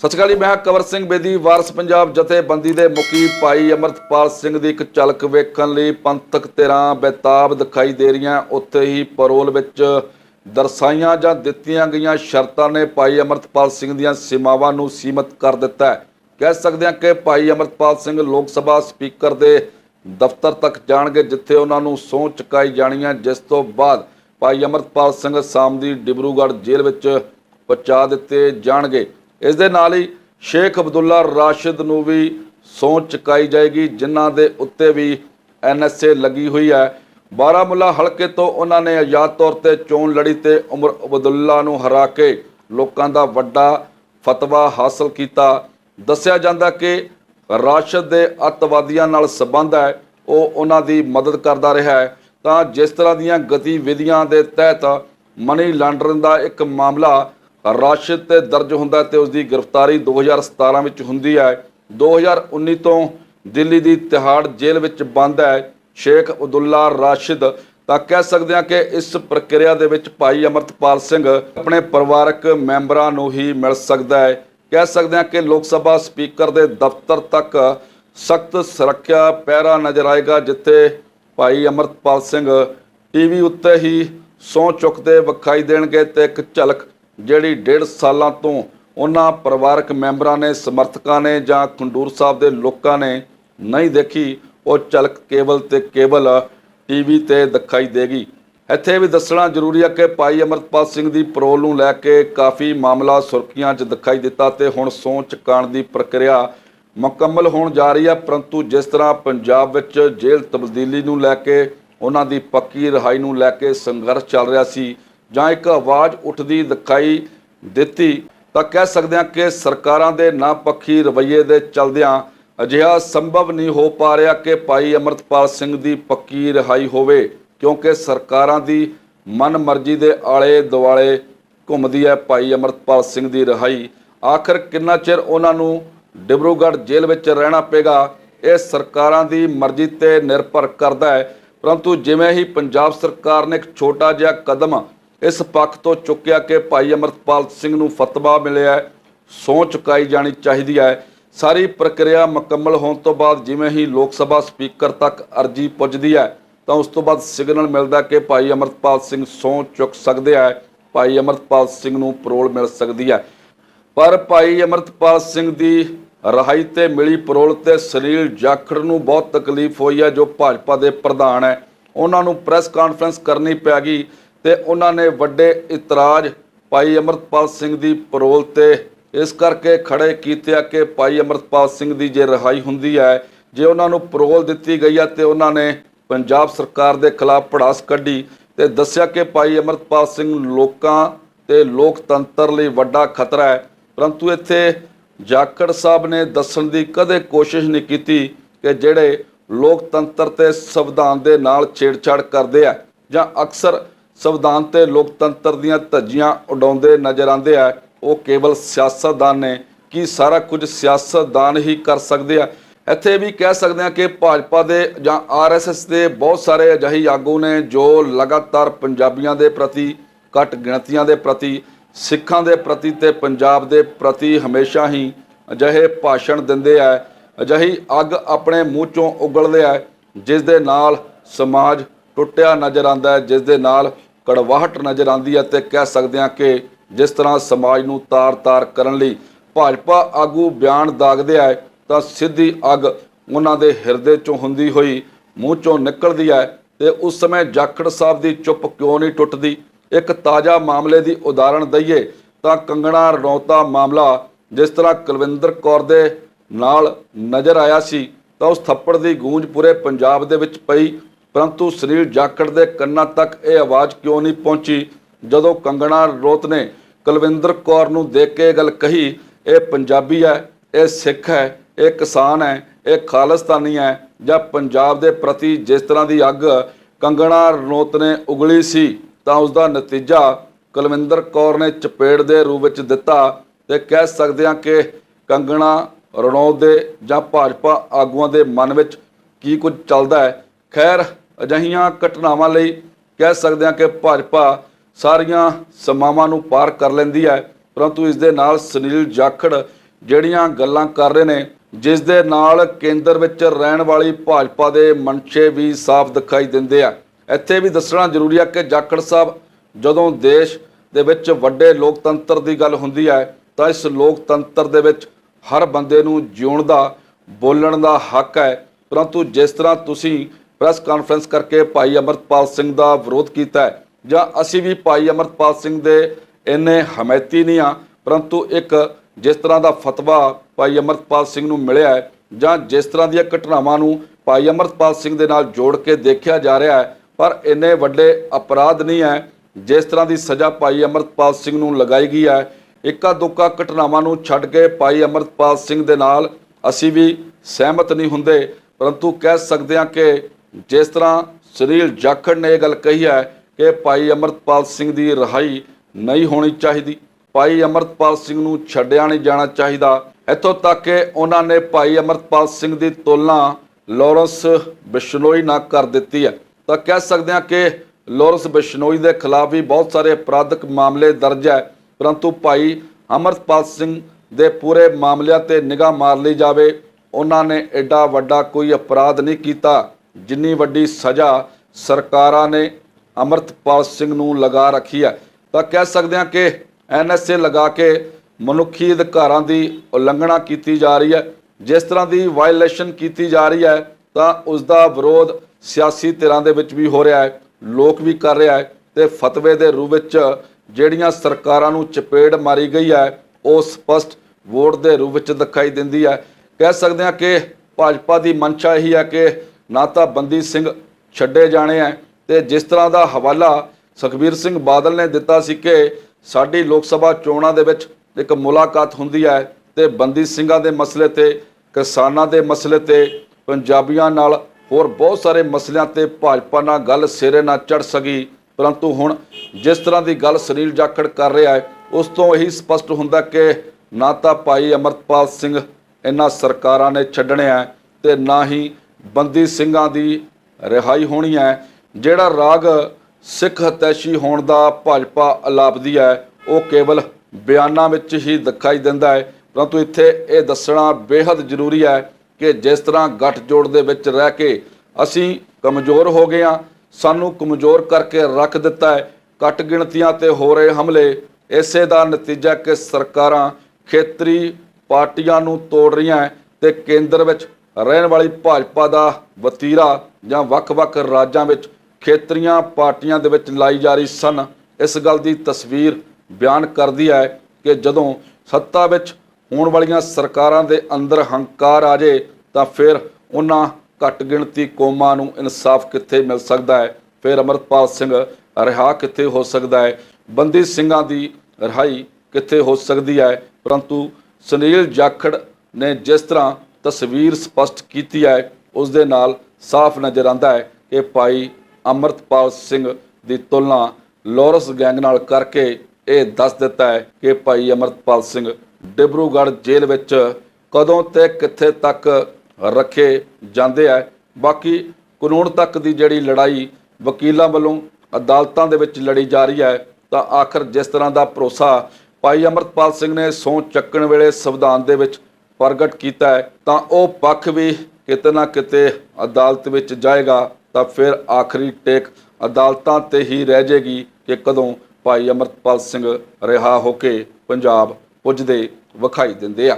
ਸਤਿ ਸ਼੍ਰੀ ਅਕਾਲ ਜੀ, ਮੈਂ ਹਾਂ ਕਵਰ ਸਿੰਘ ਬੇਦੀ, ਵਾਰਸ ਪੰਜਾਬ ਜਥੇਬੰਦੀ ਦੇ ਮੁਖੀ ਭਾਈ ਅਮਰਤਪਾਲ ਸਿੰਘ ਦੀ ਇੱਕ ਝਲਕ ਵੇਖਣ ਲਈ ਪੰਥਕ ਧਿਰਾਂ ਬੇਤਾਬ ਦਿਖਾਈ ਦੇ ਰਹੀਆਂ। ਉੱਥੇ ਹੀ ਪਰੋਲ ਵਿੱਚ ਦਰਸਾਈਆਂ ਜਾਂ ਦਿੱਤੀਆਂ ਗਈਆਂ ਸ਼ਰਤਾਂ ਨੇ ਭਾਈ ਅਮਰਤਪਾਲ ਸਿੰਘ ਦੀਆਂ ਸੀਮਾਵਾਂ ਨੂੰ ਸੀਮਤ ਕਰ ਦਿੱਤਾ ਹੈ। ਕਹਿ ਸਕਦੇ ਹਾਂ ਕਿ ਭਾਈ ਅਮਰਤਪਾਲ ਸਿੰਘ ਲੋਕ ਸਭਾ ਸਪੀਕਰ ਦੇ ਦਫ਼ਤਰ ਤੱਕ ਜਾਣਗੇ, ਜਿੱਥੇ ਉਹਨਾਂ ਨੂੰ ਸਹੁੰ ਚੁਕਾਈ ਜਾਣੀ ਹੈ। ਜਿਸ ਤੋਂ ਬਾਅਦ ਭਾਈ ਅਮਰਤਪਾਲ ਸਿੰਘ ਸਾਮ ਦੀ ਡਿਬਰੂਗੜ੍ਹ ਜੇਲ੍ਹ ਵਿੱਚ ਪਹੁੰਚਾ ਦਿੱਤੇ ਜਾਣਗੇ। ਇਸ ਦੇ ਨਾਲ ਹੀ ਸ਼ੇਖ ਅਬਦੁੱਲਾ ਰਾਸ਼ਿਦ ਨੂੰ ਵੀ ਸਹੁੰ ਚੁਕਾਈ ਜਾਏਗੀ, ਜਿਨ੍ਹਾਂ ਦੇ ਉੱਤੇ ਵੀ ਐਨਐਸਏ ਲੱਗੀ ਹੋਈ ਹੈ। ਬਾਰਾਮੁੱਲਾ ਹਲਕੇ ਤੋਂ ਉਹਨਾਂ ਨੇ ਆਜ਼ਾਦ ਤੌਰ ਤੇ ਚੋਣ ਲੜੀ ਤੇ ਉਮਰ ਅਬਦੁੱਲਾ ਨੂੰ ਹਰਾ ਕੇ ਲੋਕਾਂ ਦਾ ਵੱਡਾ ਫਤਵਾ ਹਾਸਲ ਕੀਤਾ। ਦੱਸਿਆ ਜਾਂਦਾ ਕਿ ਰਾਸ਼ਦ ਦੇ ਅੱਤਵਾਦੀਆਂ ਨਾਲ ਸੰਬੰਧ ਹੈ, ਉਹ ਉਹਨਾਂ ਦੀ ਮਦਦ ਕਰਦਾ ਰਿਹਾ ਹੈ। ਤਾਂ ਜਿਸ ਤਰ੍ਹਾਂ ਦੀਆਂ ਗਤੀਵਿਧੀਆਂ ਦੇ ਤਹਿਤ ਮਨੀ ਲਾਂਡਰਿੰਗ ਦਾ ਇੱਕ ਮਾਮਲਾ ਰਾਸ਼ਦ ਤੇ ਦਰਜ ਹੁੰਦਾ ਹੈ ਤੇ ਉਸ ਦੀ ਗ੍ਰਿਫਤਾਰੀ 2017 ਵਿੱਚ ਹੁੰਦੀ ਹੈ। 2019 ਤੋਂ ਦਿੱਲੀ ਦੀ ਤਿਹਾੜ ਜੇਲ੍ਹ ਵਿੱਚ ਬੰਦ ਹੈ। ਸ਼ੇਖ ਅਬਦੁੱਲਾ ਰਾਸ਼ਿਦ ਤਾਂ ਕਹਿ ਸਕਦੇ ਹਾਂ ਕਿ ਇਸ ਪ੍ਰਕਿਰਿਆ ਦੇ ਵਿੱਚ ਭਾਈ ਅਮਰਤਪਾਲ ਸਿੰਘ ਆਪਣੇ ਪਰਿਵਾਰਕ ਮੈਂਬਰਾਂ ਨੂੰ ਹੀ ਮਿਲ ਸਕਦਾ ਹੈ। ਕਹਿ ਸਕਦੇ ਹਾਂ ਕਿ ਲੋਕ ਸਭਾ ਸਪੀਕਰ ਦੇ ਦਫ਼ਤਰ ਤੱਕ ਸਖਤ ਸੁਰੱਖਿਆ ਪਹਿਰਾ ਨਜ਼ਰ ਆਏਗਾ, ਜਿੱਥੇ ਭਾਈ ਅਮਰਤਪਾਲ ਸਿੰਘ ਟੀਵੀ ਉੱਤੇ ਹੀ ਸਹੁੰ ਚੁੱਕਦੇ ਵਿਖਾਈ ਦੇਣਗੇ ਤੇ ਇੱਕ ਝਲਕ ਜਿਹੜੀ ਡੇਢ ਸਾਲਾਂ ਤੋਂ ਉਹਨਾਂ ਪਰਿਵਾਰਕ ਮੈਂਬਰਾਂ ਨੇ, ਸਮਰਥਕਾਂ ਨੇ ਜਾਂ ਖੰਡੂਰ ਸਾਹਿਬ ਦੇ ਲੋਕਾਂ ਨੇ ਨਹੀਂ ਦੇਖੀ, ਉਹ ਝਲਕ ਕੇਵਲ ਤੇ ਕੇਵਲ ਟੀਵੀ ਤੇ ਦਿਖਾਈ ਦੇਗੀ। ਇੱਥੇ ਵੀ ਦੱਸਣਾ ਜ਼ਰੂਰੀ ਹੈ ਕਿ ਭਾਈ ਅਮਰਤਪਾਲ ਸਿੰਘ ਦੀ ਪਰੋਲ ਨੂੰ ਲੈ ਕੇ ਕਾਫੀ ਮਾਮਲਾ ਸੁਰਖੀਆਂ 'ਚ ਦਿਖਾਈ ਦਿੱਤਾ ਤੇ ਹੁਣ ਸਹੁੰ ਚੁਕਾਉਣ ਦੀ ਪ੍ਰਕਿਰਿਆ ਮੁਕੰਮਲ ਹੋਣ ਜਾ ਰਹੀ ਹੈ, ਪਰੰਤੂ ਜਿਸ ਤਰ੍ਹਾਂ ਪੰਜਾਬ ਵਿੱਚ ਜੇਲ੍ਹ ਤਬਦੀਲੀ ਨੂੰ ਲੈ ਕੇ, ਉਹਨਾਂ ਦੀ ਪੱਕੀ ਰਿਹਾਈ ਨੂੰ ਲੈ ਕੇ ਸੰਘਰਸ਼ ਚੱਲ ਰਿਹਾ ਸੀ ਜਾਂ ਇੱਕ ਆਵਾਜ਼ ਉੱਠਦੀ ਦਿਖਾਈ ਦਿੱਤੀ, ਤਾਂ ਕਹਿ ਸਕਦੇ ਹਾਂ ਕਿ ਸਰਕਾਰਾਂ ਦੇ ਨਾਪੱਖੀ ਰਵੱਈਏ ਦੇ ਚਲਦਿਆਂ ਅਜਿਹਾ ਸੰਭਵ ਨਹੀਂ ਹੋ ਪਾ ਰਿਹਾ ਕਿ ਭਾਈ ਅਮਰਤਪਾਲ ਸਿੰਘ ਦੀ ਪੱਕੀ ਰਿਹਾਈ ਹੋਵੇ, ਕਿਉਂਕਿ ਸਰਕਾਰਾਂ ਦੀ ਮਨਮਰਜ਼ੀ ਦੇ ਆਲੇ ਦੁਆਲੇ ਘੁੰਮਦੀ ਹੈ ਭਾਈ ਅਮਰਤਪਾਲ ਸਿੰਘ ਦੀ ਰਿਹਾਈ। ਆਖਰ ਕਿੰਨਾ ਚਿਰ ਉਹਨਾਂ ਨੂੰ ਡਿਬਰੂਗੜ੍ਹ ਜੇਲ੍ਹ ਵਿੱਚ ਰਹਿਣਾ ਪਏਗਾ? ਇਹ ਸਰਕਾਰਾਂ ਦੀ ਮਰਜ਼ੀ ਤੇ ਨਿਰਭਰ ਕਰਦਾ ਹੈ। ਪਰੰਤੂ ਜਿਵੇਂ ਹੀ ਪੰਜਾਬ ਸਰਕਾਰ ਨੇ ਇੱਕ ਛੋਟਾ ਜਿਹਾ ਕਦਮ ਇਸ ਪੱਖ ਤੋਂ ਚੁੱਕਿਆ ਕਿ ਭਾਈ ਅਮਰਤਪਾਲ ਸਿੰਘ ਨੂੰ ਫਤਵਾ ਮਿਲਿਆ ਹੈ, ਸਹੁੰ ਚੁਕਾਈ ਜਾਣੀ ਚਾਹੀਦੀ ਹੈ। ਸਾਰੀ ਪ੍ਰਕਿਰਿਆ ਮੁਕੰਮਲ ਹੋਣ ਤੋਂ ਬਾਅਦ ਜਿਵੇਂ ਹੀ ਲੋਕ ਸਭਾ ਸਪੀਕਰ ਤੱਕ ਅਰਜੀ ਪੁੱਜਦੀ ਹੈ, ਤਾਂ ਉਸ ਤੋਂ ਬਾਅਦ ਸਿਗਨਲ ਮਿਲਦਾ ਕਿ ਭਾਈ ਅਮਰਤਪਾਲ ਸਿੰਘ ਸਹੁੰ ਚੁੱਕ ਸਕਦੇ ਹੈ, ਭਾਈ ਅਮਰਤਪਾਲ ਸਿੰਘ ਨੂੰ ਪਰੋਲ ਮਿਲ ਸਕਦੀ ਹੈ। ਪਰ ਭਾਈ ਅਮਰਤਪਾਲ ਸਿੰਘ ਦੀ ਰਹਾਈ ਤੇ ਮਿਲੀ ਪਰੋਲ ਤੇ ਸਲੀਲ ਜਾਖੜ ਨੂੰ ਬਹੁਤ ਤਕਲੀਫ ਹੋਈ ਹੈ, ਜੋ ਭਾਜਪਾ ਦੇ ਪ੍ਰਧਾਨ ਹੈ। ਉਹਨਾਂ ਨੂੰ ਪ੍ਰੈਸ ਕਾਨਫਰੰਸ ਕਰਨੀ ਪੈ ਗਈ। ਤੇ ਉਹਨਾਂ ਨੇ ਵੱਡੇ ਇਤਰਾਜ਼ ਭਾਈ ਅਮਰਤਪਾਲ ਸਿੰਘ ਦੀ ਪਰੋਲ ਤੇ ਇਸ ਕਰਕੇ ਖੜੇ ਕੀਤੇ ਆ ਕਿ ਭਾਈ ਅਮਰਤਪਾਲ ਸਿੰਘ ਦੀ ਜੇ ਰਿਹਾਈ ਹੁੰਦੀ ਹੈ, ਜੇ ਉਹਨਾਂ ਨੂੰ ਪਰੋਲ ਦਿੱਤੀ ਗਈ ਹੈ ਤੇ ਉਹਨਾਂ ਨੇ ਪੰਜਾਬ ਸਰਕਾਰ ਦੇ ਖਿਲਾਫ ਪੜਾਸ ਕੱਢੀ ਤੇ ਦੱਸਿਆ ਕਿ ਭਾਈ ਅਮਰਤਪਾਲ ਸਿੰਘ ਲੋਕਾਂ ਤੇ ਲੋਕਤੰਤਰ ਲਈ ਵੱਡਾ ਖਤਰਾ ਹੈ। ਪਰੰਤੂ ਇੱਥੇ ਜਾਖੜ ਸਾਹਿਬ ਨੇ ਦੱਸਣ ਦੀ ਕਦੇ ਕੋਸ਼ਿਸ਼ ਨਹੀਂ ਕੀਤੀ ਕਿ ਜਿਹੜੇ ਲੋਕਤੰਤਰ ਤੇ ਸੰਵਿਧਾਨ ਦੇ ਨਾਲ ਛੇੜਛਾੜ ਕਰਦੇ ਆ ਜਾਂ ਅਕਸਰ ਸੰਵਿਧਾਨ ਤੇ ਲੋਕਤੰਤਰ ਦੀਆਂ ਧੱਜੀਆਂ ਉਡਾਉਂਦੇ ਨਜ਼ਰ ਆਉਂਦੇ ਆ। ਉਹ ਕੇਵਲ ਸਿਆਸਤਦਾਨ ਨੇ, ਕੀ ਸਾਰਾ ਕੁਝ ਸਿਆਸਤਦਾਨ ਹੀ ਕਰ ਸਕਦੇ ਆ? ਇੱਥੇ ਵੀ ਕਹਿ ਸਕਦੇ ਆ ਕਿ ਭਾਜਪਾ ਦੇ ਜਾਂ ਆਰਐਸਐਸ ਦੇ ਬਹੁਤ ਸਾਰੇ ਅਜਿਹੇ ਆਗੂ ਨੇ ਜੋ ਲਗਾਤਾਰ ਪੰਜਾਬੀਆਂ ਦੇ ਪ੍ਰਤੀ, ਘੱਟ ਗਿਣਤੀਆਂ ਦੇ ਪ੍ਰਤੀ, ਸਿੱਖਾਂ ਦੇ ਪ੍ਰਤੀ ਤੇ ਪੰਜਾਬ ਦੇ ਪ੍ਰਤੀ ਹਮੇਸ਼ਾ ਹੀ ਅਜਿਹੇ ਭਾਸ਼ਣ ਦਿੰਦੇ ਆ। ਅਜਿਹੀ ਅੱਗ ਆਪਣੇ ਮੂੰਹ ਚੋਂ ਉਗਲਦੇ ਆ, ਜਿਸ ਦੇ ਨਾਲ ਸਮਾਜ ਟੁੱਟਿਆ ਨਜ਼ਰ ਆਉਂਦਾ ਹੈ, ਜਿਸ ਦੇ ਨਾਲ ਕੜਵਾਹਟ ਨਜ਼ਰ ਆਉਂਦੀ ਹੈ ਤੇ ਕਹਿ ਸਕਦੇ ਹਾਂ ਕਿ ਜਿਸ ਤਰ੍ਹਾਂ ਸਮਾਜ ਨੂੰ ਤਾਰ-ਤਾਰ ਕਰਨ ਲਈ ਭਾਜਪਾ ਆਗੂ ਬਿਆਨ ਦਾਗਦੇ ਆ, ਤਾਂ ਸਿੱਧੀ ਅੱਗ ਉਹਨਾਂ ਦੇ ਹਿਰਦੇ ਚੋਂ ਹੁੰਦੀ ਹੋਈ ਮੂੰਹ ਚੋਂ ਨਿਕਲਦੀ ਹੈ ਤੇ ਉਸ ਸਮੇਂ ਜਾਖੜ ਸਾਹਿਬ ਦੀ ਚੁੱਪ ਕਿਉਂ ਨਹੀਂ ਟੁੱਟਦੀ? ਇੱਕ ਤਾਜ਼ਾ ਮਾਮਲੇ ਦੀ ਉਦਾਹਰਣ ਦਈਏ ਤਾਂ ਕੰਗਣਾ ਰਣੌਤਾ ਮਾਮਲਾ, ਜਿਸ ਤਰ੍ਹਾਂ ਕੁਲਵਿੰਦਰ ਕੌਰ ਦੇ ਨਾਲ ਨਜ਼ਰ ਆਇਆ ਸੀ, ਤਾਂ ਉਸ ਥੱਪੜ ਦੀ ਗੂੰਜ ਪੂਰੇ ਪੰਜਾਬ ਦੇ ਵਿੱਚ ਪਈ। ਪਰੰਤੂ ਸੁਨੀਲ ਜਾਖੜ ਦੇ ਕੰਨਾਂ ਤੱਕ ਇਹ ਆਵਾਜ਼ ਕਿਉਂ ਨਹੀਂ ਪਹੁੰਚੀ? ਜਦੋਂ ਕੰਗਣਾ ਰੋਤ ਨੇ ਕੁਲਵਿੰਦਰ ਕੌਰ ਨੂੰ ਦੇਖ ਕੇ ਇਹ ਗੱਲ ਕਹੀ, ਇਹ ਪੰਜਾਬੀ ਹੈ, ਇਹ ਸਿੱਖ ਹੈ, ਇਹ ਕਿਸਾਨ ਹੈ, ਇਹ ਖਾਲਿਸਤਾਨੀ ਹੈ ਜਾਂ ਪੰਜਾਬ ਦੇ ਪ੍ਰਤੀ ਜਿਸ ਤਰ੍ਹਾਂ ਦੀ ਅੱਗ ਕੰਗਣਾ ਰਣੌਤ ਨੇ ਉਗਲੀ ਸੀ, ਤਾਂ ਉਸ ਦਾ ਨਤੀਜਾ ਕੁਲਵਿੰਦਰ ਕੌਰ ਨੇ ਚਪੇੜ ਦੇ ਰੂਪ ਵਿੱਚ ਦਿੱਤਾ ਤੇ ਕਹਿ ਸਕਦੇ ਹਾਂ ਕਿ ਕੰਗਣਾ ਰਣੌਤ ਦੇ ਜਾਂ ਭਾਜਪਾ ਆਗੂਆਂ ਦੇ ਮਨ ਵਿੱਚ ਕੀ ਕੁਝ ਚੱਲਦਾ ਹੈ? ਖੈਰ ਅਜਿਹੀਆਂ ਘਟਨਾਵਾਂ ਲਈ ਕਹਿ ਸਕਦੇ ਹਾਂ ਕਿ ਭਾਜਪਾ ਸਾਰੀਆਂ ਸਮਾਵਾਂ ਨੂੰ ਪਾਰ ਕਰ ਲੈਂਦੀ ਹੈ। ਪਰੰਤੂ ਇਸ ਦੇ ਨਾਲ ਸੁਨੀਲ ਜਾਖੜ ਜਿਹੜੀਆਂ ਗੱਲਾਂ ਕਰ ਰਹੇ ਨੇ, ਜਿਸ ਦੇ ਨਾਲ ਕੇਂਦਰ ਵਿੱਚ ਰਹਿਣ ਵਾਲੀ ਭਾਜਪਾ ਦੇ ਮਨਸ਼ੇ ਵੀ ਸਾਫ਼ ਦਿਖਾਈ ਦਿੰਦੇ ਆ। ਇੱਥੇ ਵੀ ਦੱਸਣਾ ਜ਼ਰੂਰੀ ਹੈ ਕਿ ਜਾਖੜ ਸਾਹਿਬ, ਜਦੋਂ ਦੇਸ਼ ਦੇ ਵਿੱਚ ਵੱਡੇ ਲੋਕਤੰਤਰ ਦੀ ਗੱਲ ਹੁੰਦੀ ਹੈ, ਤਾਂ ਇਸ ਲੋਕਤੰਤਰ ਦੇ ਵਿੱਚ ਹਰ ਬੰਦੇ ਨੂੰ ਜਿਉਣ ਦਾ, ਬੋਲਣ ਦਾ ਹੱਕ ਹੈ। ਪਰੰਤੂ ਜਿਸ ਤਰ੍ਹਾਂ ਤੁਸੀਂ ਪ੍ਰੈਸ ਕਾਨਫਰੰਸ ਕਰਕੇ ਭਾਈ ਅਮਰਤਪਾਲ ਸਿੰਘ ਦਾ ਵਿਰੋਧ ਕੀਤਾ ਹੈ। ਜਾਂ ਅਸੀਂ ਵੀ ਭਾਈ ਅਮਰਤਪਾਲ ਸਿੰਘ ਦੇ ਇੰਨੇ ਹਮਾਇਤੀ ਨਹੀਂ ਆ ਪਰੰਤੂ ਇੱਕ ਜਿਸ ਤਰ੍ਹਾਂ ਦਾ ਫਤਵਾ ਭਾਈ ਅਮਰਤਪਾਲ ਸਿੰਘ ਨੂੰ ਮਿਲਿਆ ਹੈ ਜਾਂ ਜਿਸ ਤਰ੍ਹਾਂ ਦੀਆਂ ਘਟਨਾਵਾਂ ਨੂੰ ਭਾਈ ਅਮਰਤਪਾਲ ਸਿੰਘ ਦੇ ਨਾਲ ਜੋੜ ਕੇ ਦੇਖਿਆ ਜਾ ਰਿਹਾ ਹੈ, ਪਰ ਇੰਨੇ ਵੱਡੇ ਅਪਰਾਧ ਨਹੀਂ ਹੈ ਜਿਸ ਤਰ੍ਹਾਂ ਦੀ ਸਜ਼ਾ ਭਾਈ ਅਮਰਤਪਾਲ ਸਿੰਘ ਨੂੰ ਲਗਾਈ ਗਈ ਹੈ। ਇੱਕਾ ਦੁੱਕਾ ਘਟਨਾਵਾਂ ਨੂੰ ਛੱਡ ਕੇ ਭਾਈ ਅਮਰਤਪਾਲ ਸਿੰਘ ਦੇ ਨਾਲ ਅਸੀਂ ਵੀ ਸਹਿਮਤ ਨਹੀਂ ਹੁੰਦੇ, ਪਰੰਤੂ ਕਹਿ ਸਕਦੇ ਹਾਂ ਕਿ ਜਿਸ ਤਰ੍ਹਾਂ ਸੁਨੀਲ ਜਾਖੜ ਨੇ ਇਹ ਗੱਲ ਕਹੀ ਹੈ ਕਿ ਭਾਈ ਅਮਰਤਪਾਲ ਸਿੰਘ ਦੀ ਰਿਹਾਈ ਨਹੀਂ ਹੋਣੀ ਚਾਹੀਦੀ। ਭਾਈ ਅਮਰਤਪਾਲ ਸਿੰਘ ਨੂੰ ਛੱਡਿਆ ਨਹੀਂ ਜਾਣਾ ਚਾਹੀਦਾ। ਇੱਥੋਂ ਤੱਕ ਕਿ ਉਹਨਾਂ ਨੇ ਭਾਈ ਅਮਰਤਪਾਲ ਸਿੰਘ ਦੀ ਤੁਲਨਾ ਲਾਰੈਂਸ ਬਿਸ਼ਨੋਈ ਨਾਲ ਕਰ ਦਿੱਤੀ ਹੈ। ਤਾਂ ਕਹਿ ਸਕਦੇ ਹਾਂ ਕਿ ਲਾਰੈਂਸ ਬਿਸ਼ਨੋਈ ਦੇ ਖਿਲਾਫ ਵੀ ਬਹੁਤ ਸਾਰੇ ਅਪਰਾਧਿਕ ਮਾਮਲੇ ਦਰਜ ਹੈ। ਪਰੰਤੂ ਭਾਈ ਅਮਰਤਪਾਲ ਸਿੰਘ ਦੇ ਪੂਰੇ ਮਾਮਲਿਆਂ ਤੇ ਨਿਗਾਹ ਮਾਰ ਲਈ ਜਾਵੇ, ਉਹਨਾਂ ਨੇ ਐਡਾ ਵੱਡਾ ਕੋਈ ਅਪਰਾਧ ਨਹੀਂ ਕੀਤਾ। ਜਿੰਨੀ ਵੱਡੀ ਸਜ਼ਾ ਸਰਕਾਰਾਂ ਨੇ ਅਮਰਤਪਾਲ ਸਿੰਘ ਨੂੰ ਲਗਾ ਰੱਖੀ ਹੈ। ਤਾਂ ਕਹਿ ਸਕਦੇ ਹਾਂ ਕਿ ਐਨਐਸਏ ਲਗਾ ਕੇ ਮਨੁੱਖੀ ਅਧਿਕਾਰਾਂ ਦੀ ਉਲੰਘਣਾ ਕੀਤੀ ਜਾ ਰਹੀ ਹੈ। ਜਿਸ ਤਰ੍ਹਾਂ ਦੀ ਵਾਇਲੇਸ਼ਨ ਕੀਤੀ ਜਾ ਰਹੀ ਹੈ, ਤਾਂ ਉਸ ਦਾ ਵਿਰੋਧ ਸਿਆਸੀ ਧਿਰਾਂ ਦੇ ਵਿੱਚ ਵੀ ਹੋ ਰਿਹਾ ਹੈ, ਲੋਕ ਵੀ ਕਰ ਰਿਹਾ ਹੈ ਤੇ ਫਤਵੇ ਦੇ ਰੂਪ ਵਿੱਚ ਜਿਹੜੀਆਂ ਸਰਕਾਰਾਂ ਨੂੰ ਚਪੇੜ ਮਾਰੀ ਗਈ ਹੈ, ਉਹ ਸਪਸ਼ਟ ਵੋਟ ਦੇ ਰੂਪ ਵਿੱਚ ਦਿਖਾਈ ਦਿੰਦੀ ਹੈ। ਕਹਿ ਸਕਦੇ ਹਾਂ ਕਿ ਭਾਜਪਾ ਦੀ ਮਨਸ਼ਾ ਇਹੀ ਹੈ ਕਿ ਨਾ ਤਾਂ ਬੰਦੀ ਸਿੰਘ ਛੱਡੇ ਜਾਣੇ ਹੈ ਤੇ ਜਿਸ ਤਰ੍ਹਾਂ ਦਾ ਹਵਾਲਾ ਸੁਖਬੀਰ ਸਿੰਘ ਬਾਦਲ ਨੇ ਦਿੱਤਾ ਸੀ ਕਿ ਸਾਡੀ ਲੋਕ ਸਭਾ ਚੋਣਾਂ ਦੇ ਵਿੱਚ ਇੱਕ ਮੁਲਾਕਾਤ ਹੁੰਦੀ ਹੈ ਤੇ ਬੰਦੀ ਸਿੰਘਾਂ ਦੇ ਮਸਲੇ ਤੇ, ਕਿਸਾਨਾਂ ਦੇ ਮਸਲੇ ਤੇ, ਪੰਜਾਬੀਆਂ ਨਾਲ ਹੋਰ ਬਹੁਤ ਸਾਰੇ ਮਸਲਿਆਂ ਤੇ ਭਾਜਪਾ ਨਾਲ ਗੱਲ ਸਿਰੇ ਨਾ ਚੜ ਸਕੀ। ਪਰੰਤੂ ਹੁਣ ਜਿਸ ਤਰ੍ਹਾਂ ਦੀ ਗੱਲ ਸੁਨੀਲ ਜਾਖੜ ਕਰ ਰਿਹਾ ਹੈ ਉਸ ਤੋਂ ਇਹੀ ਸਪਸ਼ਟ ਹੁੰਦਾ ਕਿ ਨਾ ਤਾਂ ਭਾਈ ਅਮਰਤਪਾਲ ਸਿੰਘ ਇਹਨਾਂ ਸਰਕਾਰਾਂ ਨੇ ਛੱਡਣੇ ਹੈ ਤੇ ਨਾ ਹੀ ਬੰਦੀ ਸਿੰਘਾਂ ਦੀ ਰਿਹਾਈ ਹੋਣੀ ਹੈ। ਜਿਹੜਾ ਰਾਗ ਸਿੱਖ ਹਤੈਸ਼ੀ ਹੋਣ ਦਾ ਭਾਜਪਾ ਅਲਾਪਦੀ ਹੈ, ਉਹ ਕੇਵਲ ਬਿਆਨਾਂ ਵਿੱਚ ਹੀ ਦਿਖਾਈ ਦਿੰਦਾ ਹੈ। ਪਰੰਤੂ ਇੱਥੇ ਇਹ ਦੱਸਣਾ ਬੇहद ਜ਼ਰੂਰੀ ਹੈ ਕਿ ਜਿਸ ਤਰ੍ਹਾਂ ਗੱਠਜੋੜ ਦੇ ਵਿੱਚ ਰਹਿ ਕੇ ਅਸੀਂ ਕਮਜ਼ੋਰ ਹੋ ਗਏ ਹਾਂ, ਸਾਨੂੰ ਕਮਜ਼ੋਰ ਕਰਕੇ ਰੱਖ ਦਿੱਤਾ ਹੈ। ਘੱਟ ਗਿਣਤੀਆਂ ਤੇ ਹੋ ਰਹੇ ਹਮਲੇ, ਇਸੇ ਦਾ ਨਤੀਜਾ ਕਿ ਸਰਕਾਰਾਂ ਖੇਤਰੀ ਪਾਰਟੀਆਂ ਨੂੰ ਤੋੜ ਰਹੀਆਂ ਹੈ ਤੇ ਕੇਂਦਰ ਵਿੱਚ ਰਹਿਣ ਵਾਲੀ ਭਾਜਪਾ ਦਾ ਵਤੀਰਾ ਜਾਂ ਵੱਖ-ਵੱਖ ਰਾਜਾਂ ਵਿੱਚ ਖੇਤਰੀਆਂ ਪਾਰਟੀਆਂ ਦੇ ਵਿੱਚ ਲਾਈ ਜਾ ਰਹੀ ਸਨ। ਇਸ ਗੱਲ ਦੀ ਤਸਵੀਰ ਬਿਆਨ ਕਰਦੀ ਹੈ ਕਿ ਜਦੋਂ ਸੱਤਾ ਵਿੱਚ ਹੋਣ ਵਾਲੀਆਂ ਸਰਕਾਰਾਂ ਦੇ ਅੰਦਰ ਹੰਕਾਰ ਆ ਜੇ, ਤਾਂ ਫਿਰ ਉਹਨਾਂ ਘੱਟ ਗਿਣਤੀ ਕੌਮਾਂ ਨੂੰ ਇਨਸਾਫ ਕਿੱਥੇ ਮਿਲ ਸਕਦਾ ਹੈ? ਫਿਰ ਅਮਰਪਾਲ ਸਿੰਘ ਰਿਹਾ ਕਿੱਥੇ ਹੋ ਸਕਦਾ ਹੈ? ਬੰਦੀ ਸਿੰਘਾਂ ਦੀ ਰਿਹਾਈ ਕਿੱਥੇ ਹੋ ਸਕਦੀ ਹੈ? ਪਰੰਤੂ ਸੁਨੀਲ ਜਾਖੜ ਨੇ ਜਿਸ ਤਰ੍ਹਾਂ ਤਸਵੀਰ ਸਪਸ਼ਟ ਕੀਤੀ ਹੈ, ਉਸ ਦੇ ਨਾਲ ਸਾਫ਼ ਨਜ਼ਰ ਆਉਂਦਾ ਹੈ ਕਿ ਭਾਈ ਅਮਰਤਪਾਲ ਸਿੰਘ ਦੀ ਤੁਲਨਾ ਲੋਰਸ ਗੈਂਗ ਨਾਲ ਕਰਕੇ ਇਹ ਦੱਸ ਦਿੱਤਾ ਹੈ ਕਿ ਭਾਈ ਅਮਰਤਪਾਲ ਸਿੰਘ ਡਿਬਰੂਗੜ੍ਹ ਜੇਲ੍ਹ ਵਿੱਚ ਕਦੋਂ ਤੇ ਕਿੱਥੇ ਤੱਕ ਰੱਖੇ ਜਾਂਦੇ ਆ। ਬਾਕੀ ਕਾਨੂੰਨ ਤੱਕ ਦੀ ਜਿਹੜੀ ਲੜਾਈ ਵਕੀਲਾਂ ਵੱਲੋਂ ਅਦਾਲਤਾਂ ਦੇ ਵਿੱਚ ਲੜੀ ਜਾ ਰਹੀ ਹੈ, ਤਾਂ ਆਖਰ ਜਿਸ ਤਰ੍ਹਾਂ ਦਾ ਭਰੋਸਾ ਭਾਈ ਅਮਰਤਪਾਲ ਸਿੰਘ ਨੇ ਸਹੁੰ ਚੱਕਣ ਵੇਲੇ ਸੰਵਿਧਾਨ ਦੇ ਵਿੱਚ ਪ੍ਰਗਟ ਕੀਤਾ ਹੈ, ਤਾਂ ਉਹ ਪੱਖ ਵੀ ਕਿਤੇ ਨਾ ਕਿਤੇ ਅਦਾਲਤ ਵਿੱਚ ਜਾਏਗਾ, ਤਾਂ ਫਿਰ ਆਖਰੀ ਟੇਕ ਅਦਾਲਤਾਂ ਤੇ ਹੀ ਰਹਿ ਜਾਏਗੀ ਕਿ ਕਦੋਂ ਭਾਈ ਅਮਰਤਪਾਲ ਸਿੰਘ ਰਿਹਾ ਹੋ ਕੇ ਪੰਜਾਬ ਪੁੱਜਦੇ ਵਿਖਾਈ ਦਿੰਦੇ ਆ।